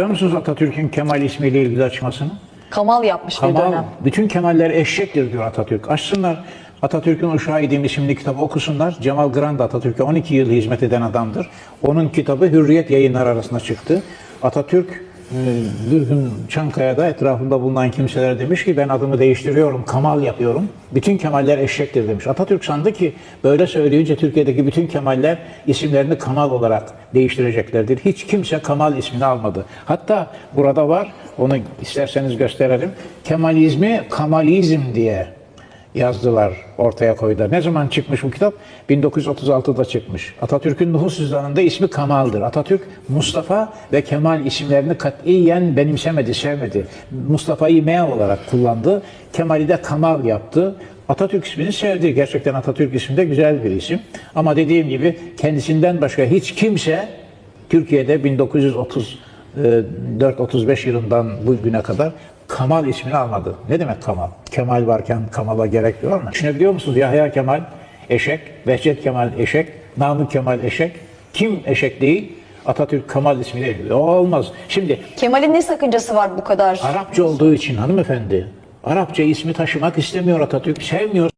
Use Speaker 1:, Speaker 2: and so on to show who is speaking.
Speaker 1: Biliyor musunuz Atatürk'ün Kemal ismiyle ilgili açıklamasını?
Speaker 2: Kamal yapmış bir
Speaker 1: Kemal,
Speaker 2: dönem.
Speaker 1: bütün Kemaller eşektir diyor Atatürk. Açsınlar Atatürk'ün Uşağı İdim isimli kitabı okusunlar. Cemal Grand Atatürk'e 12 yıl hizmet eden adamdır. Onun kitabı Hürriyet yayınlar arasında çıktı. Atatürk bir gün Çankaya'da etrafında bulunan kimseler demiş ki ben adımı değiştiriyorum, Kamal yapıyorum. Bütün Kemaller eşektir demiş. Atatürk sandı ki böyle söyleyince Türkiye'deki bütün Kemaller isimlerini Kamal olarak değiştireceklerdir. Hiç kimse Kamal ismini almadı. Hatta burada var, onu isterseniz gösterelim. Kemalizmi Kamalizm diye yazdılar, ortaya koydular. Ne zaman çıkmış bu kitap? 1936'da çıkmış. Atatürk'ün nüfus cüzdanında ismi Kamal'dır. Atatürk Mustafa ve Kemal isimlerini katiyen benimsemedi, sevmedi. Mustafa'yı M olarak kullandı. Kemal'i de Kamal yaptı. Atatürk ismini sevdi. Gerçekten Atatürk ismi de güzel bir isim. Ama dediğim gibi kendisinden başka hiç kimse Türkiye'de 1934-35 yılından bugüne kadar Kamal ismini almadı. Ne demek Kamal? Kemal varken Kamal'a gerek var mı? Düşünebiliyor musunuz? Yahya Kemal eşek, Behçet Kemal eşek, Namık Kemal eşek. Kim eşek değil? Atatürk Kamal ismiyle. O olmaz. Şimdi
Speaker 2: Kemal'in ne sakıncası var bu kadar?
Speaker 1: Arapça olduğu için hanımefendi, Arapça ismi taşımak istemiyor Atatürk, sevmiyor.